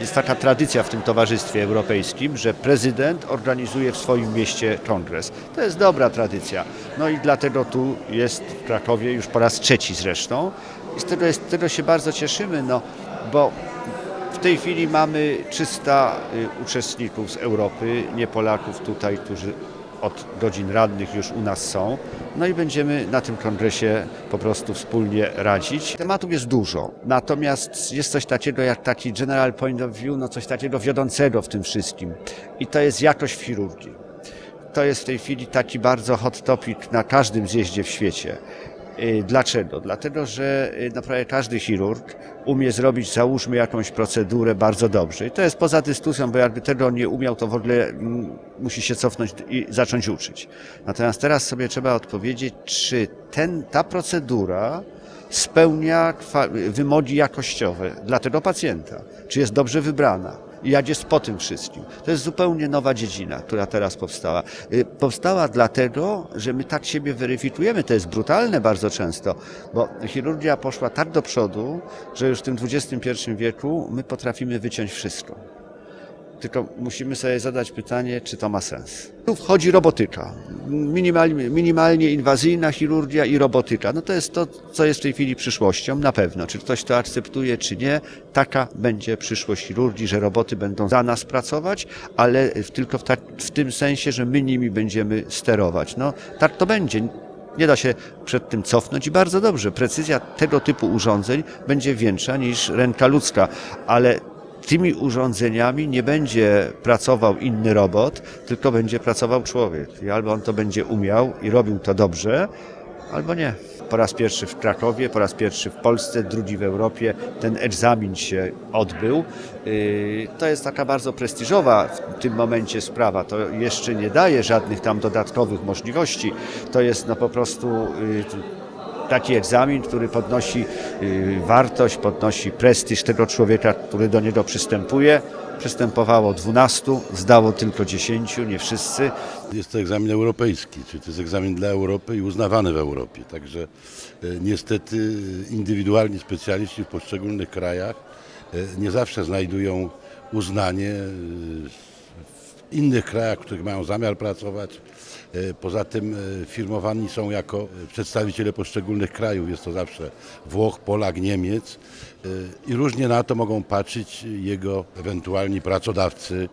Jest taka tradycja w tym Towarzystwie Europejskim, że prezydent organizuje w swoim mieście kongres. To jest dobra tradycja. No i dlatego tu jest w Krakowie już po raz trzeci zresztą. I z tego, jest, tego się bardzo cieszymy, no, bo w tej chwili mamy 300 y, uczestników z Europy, nie Polaków tutaj, którzy od godzin radnych już u nas są. No i będziemy na tym kongresie po prostu wspólnie radzić. Tematów jest dużo, natomiast jest coś takiego jak taki general point of view, no coś takiego wiodącego w tym wszystkim. I to jest jakość w chirurgii. To jest w tej chwili taki bardzo hot topic na każdym zjeździe w świecie. Y, Dlaczego? Dlatego, że y, naprawdę każdy chirurg umie zrobić, załóżmy, jakąś procedurę bardzo dobrze. I to jest poza dyskusją, bo jakby tego nie umiał, to w ogóle mm, musi się cofnąć i zacząć uczyć. Natomiast teraz sobie trzeba odpowiedzieć, czy ten, ta procedura spełnia wymogi jakościowe dla tego pacjenta, czy jest dobrze wybrana i jak jest po tym wszystkim. To jest zupełnie nowa dziedzina, która teraz powstała. Y, Powstała dlatego, że my tak siebie weryfikujemy. To jest brutalne bardzo często, bo chirurgia poszła tak do przodu, że już w tym XXI wieku my potrafimy wyciąć wszystko. Tylko musimy sobie zadać pytanie, czy to ma sens. Tu wchodzi robotyka. Minimalnie, minimalnie inwazyjna chirurgia i robotyka. No to jest to, co jest w tej chwili przyszłością, na pewno. Czy ktoś to akceptuje, czy nie, taka będzie przyszłość chirurgii, że roboty będą za nas pracować, ale tylko w, tak, w tym sensie, że my nimi będziemy sterować. No tak to będzie. Nie da się przed tym cofnąć i bardzo dobrze. Precyzja tego typu urządzeń będzie większa niż ręka ludzka, ale tymi urządzeniami nie będzie pracował inny robot, tylko będzie pracował człowiek. I albo on to będzie umiał i robił to dobrze, albo nie. Po raz pierwszy w Krakowie, po raz pierwszy w Polsce, drugi w Europie ten egzamin się odbył. Yy, To jest taka bardzo prestiżowa w tym momencie sprawa. To jeszcze nie daje żadnych tam dodatkowych możliwości. To jest no po prostu yy, taki egzamin, który podnosi y, wartość, podnosi prestiż tego człowieka, który do niego przystępuje. Przystępowało 12, zdało tylko 10, nie wszyscy. Jest to egzamin europejski, czyli to jest egzamin dla Europy i uznawany w Europie. Także e, niestety indywidualni specjaliści w poszczególnych krajach e, nie zawsze znajdują uznanie e, innych krajach, w których mają zamiar pracować. E, Poza tym e, firmowani są jako przedstawiciele poszczególnych krajów. Jest to zawsze Włoch, Polak, Niemiec. E, I różnie na to mogą patrzeć jego ewentualni pracodawcy